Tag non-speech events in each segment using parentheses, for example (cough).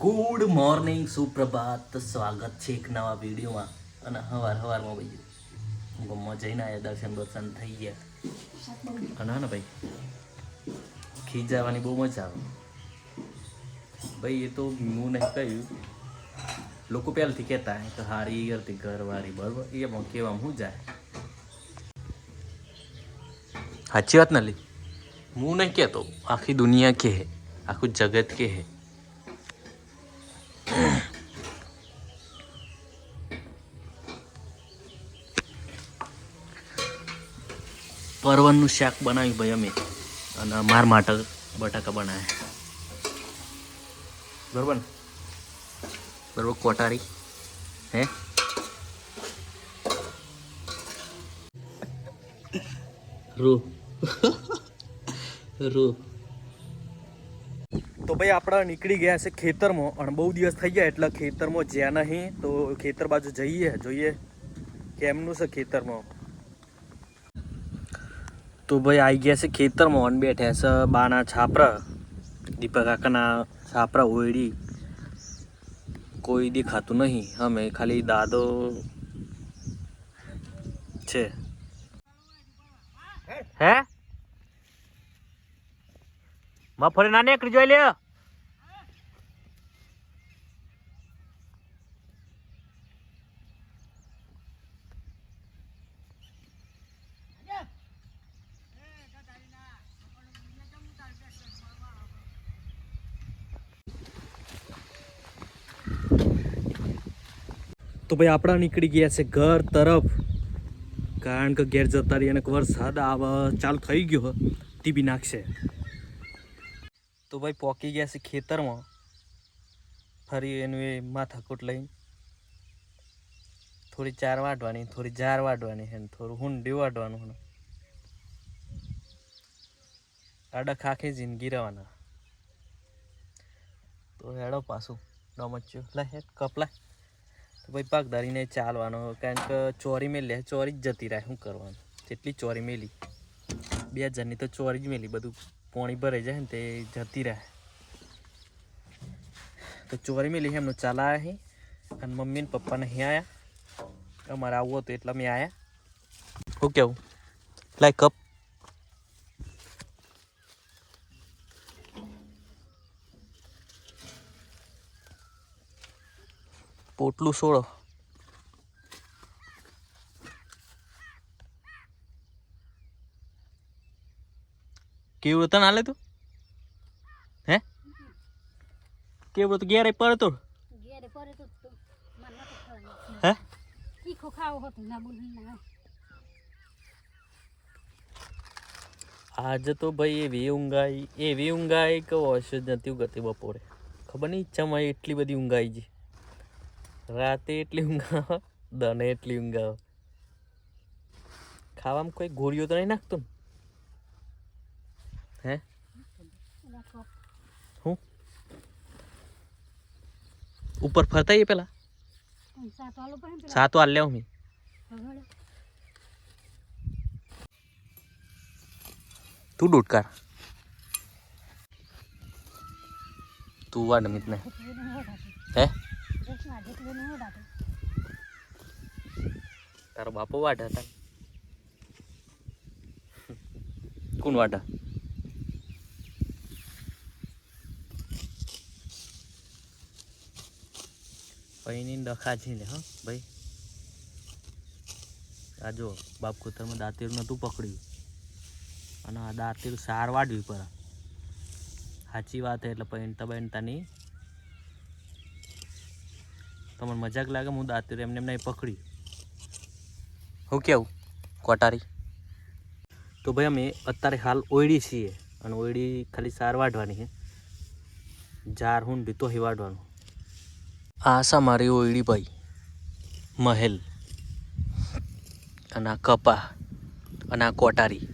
Good morning સુપ્રભાત. સ્વાગત છે એક નવા વિડીયોમાં. અને હવાર હવારમાં ભાઈ ગમમાં જઈને આવ્યા દર્શન દર્શન થઈ ગયા. હા ને ભાઈ, ખીજાવાની બહુ મજા આવે. ભાઈ, એ તો હું નહીં કહ્યું. લોકો પહેલાંથી કહેતા કે હારી કરતી ઘરવાળી બરાબર? એમાં કહેવામાં શું જાય? સાચી વાત ના લી હું નહીં કહેતો. આખી દુનિયા કહે, આખું જગત કહે. પરવનનું શાક બનાવ્યું ભાઈ અમે. અને માર માટે બટાકા બનાવ્યા. બરોબર ને? બરોબર કોટારી. હે? રૂ. (laughs) રૂ. તો ભાઈ આપણા નીકળી ગયા છે ખેતરમાં અને બહુ દિવસ થઈ ગયા એટલે ખેતરમાં જ્યાં નહીં તો ખેતર બાજુ જઈએ જોઈએ. કેમનું છે ખેતરમાં? તો ભાઈ આવી ગયા છે ખેતરમાં અને બેઠા છે બાના છાપરા. દીપક કાકાના છાપરા ઓયડી. કોઈ દેખાતું નહીં. અમે ખાલી દાદો છે. હે? મફરે ના નીકળી જોઈ લે ભાઈ આપણા નીકળી ગયા છે ઘર તરફ. કારણ કે ઘેર જતા રહીએ અને વરસાદ આવા, ચાલુ થઈ ગયો ટીબી નાખશે. તો ભાઈ પોકી ગયા છે ખેતરમાં. ફરી એનું એ માથાકૂટ લઈને. થોડી ચાર વાટવાની, થોડી જાર વાટવાની છે ને થોડું હુંડી વાટવાનું અડખ આડા ખાખી જિંદગી રહેવાના. તો હેડો પાછું. ડોમચ્યું લે હેડ કપલા ભાઈ પાકદારીને ચાલવાનો. કારણ કે ચોરી મેલી ચોરી જ જતી રહે, શું કરવાનું? જેટલી ચોરી મેલી, બે હજારની તો ચોરી જ મેલી, બધું પોણી ભરાઈ જાય ને તે જતી રહે. તો ચોરી મેલી એમનું ચાલા અહીં અને મમ્મી ને પપ્પાને અહીં આવ્યા અમારે આવવું હતું એટલે અમે આવ્યા શું કેવું? Like cup. પોટલું સોળો. કેવું તને હાલે તું? હે? કેવું તો? ઘેરે પર તો ખાવાનું. હે? તીખું ખાવું હતું ના બોલી ના આજે તો ભાઈ એવી ઊંઘાઈ એવી ઊંઘાઈ કે વોશ જ નથી ઊંઘતી બપોરે. ખબર નહીં ઈચ્છામાં એટલી બધી ઊંઘાઈ ગઈ રાતે એટલી ઊંઘ આવે દને એટલી ઊંઘ આવે ખાવામાં કોઈ ગોળીઓ તો નહીં નાખતું હે? હું? ઉપર ફરતા પેલા? સાત વાર લેવું મેં. તું ડૂટકાર તું વાડ મિત ને જેટલું નહીં ઓઢાતું. હે? તારો બાપો વાઢા હતા કોણ વાઢા? પૈની ડખા છે ને હા ભાઈ. આ જો બાપ કુતરમાં દાંતેર નહોતું પકડ્યું. અને આ દાંતેર સાર વાડવી પર. સાચી વાત એટલે પૈણતા બૈણતા નહીં તમને મજાક લાગે હું દાંતેર એમને એમ નહીં પકડ્યું હું કેવું? કોટારી? તો ભાઈ અમે અત્યારે હાલ ઓયડી છીએ અને ઓયડી ખાલી સાર વાઢવાની છે. જાર હું ડીતો હી વાઢવાનું. આ સા મારી ઓયડી ભાઈ મહેલ. અને આ કપા અને આ કોટારી.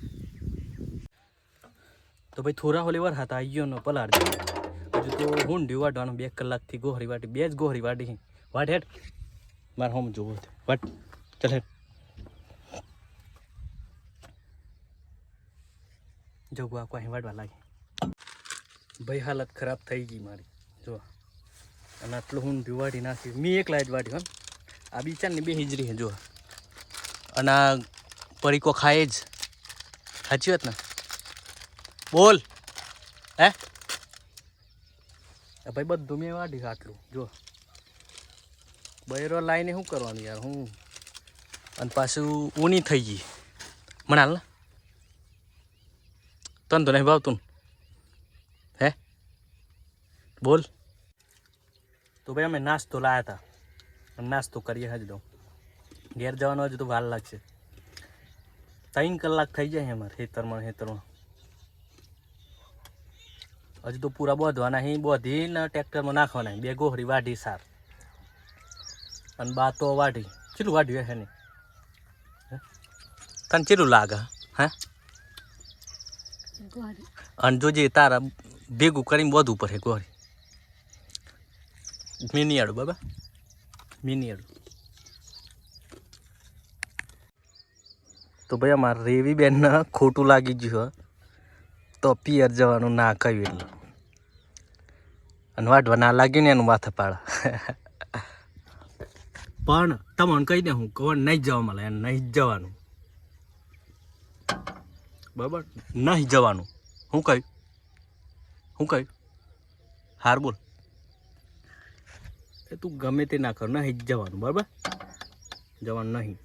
તો ભાઈ થોડા હોલી વાર હતા આવી ગયો નો પલાર હજુ તો હુંડી વાઢવાનું બે કલાકથી ગોહરી વાટી બે જ ગોહરી વાટી વાટ હેડ મારે હોમ જોવું છે. વાટ ચાલ હેડ જોગવા કોઈ વાડવા લાગે. ભાઈ હાલત ખરાબ થઈ ગઈ મારી. જો અને આટલું હું દિવાળી નાખ્યું મેં એકલા જ વાઢ્યું હં. આ બિચારની બે હિજરી હે જો. અને આ પરીકો ખાય જ. સાચી વાત ને? બોલ. હે? ભાઈ બધું મેં વાઢ્યું આટલું જો. બૈરો લાઈને શું કરવાનું યાર, હું? અને પાછું ઊની થઈ ગઈ. મણાલ તને તો નહીં ભાવતું? હે? બોલ. તો ભાઈ અમે નાસ્તો લાયા હતા નાસ્તો કરીએ હજ દઉં ઘેર જવાનો હજુ તો વાર લાગશે. ત્રણ કલાક થઈ જાય અમારે ખેતરમાં ખેતરમાં. હજુ તો પૂરા બોધવાના અહીં બોધીને ટ્રેક્ટરમાં નાખવાના બે ગોહરી વાઢી સાર. અને બા તો વાઢી. કેટલું વાઢ્યું હે ને તને કેટલું લાગે? હે? અને જોજે તારા ભેગું કરીને વધુ પડે ગોરી. મિની આડું બાબા. મિની આડું તો ભાઈ અમારે રેવી બેનને ખોટું લાગી ગયું તો પિયર જવાનું ના કહ્યું એટલે. અને વાઢવા ના લાગ્યું ને એનું માથે પાડા. (laughs) પણ તમને કહી દે હું કહું નહીં જવા મળે, નહીં જવાનું. બરાબર? નહીં જવાનું. હું કહ્યું? હું કહ્યું? હાર બોલ. એ તું ગમે તે ના કર, નહીં જવાનું, બરાબર? જવાનું નહીં.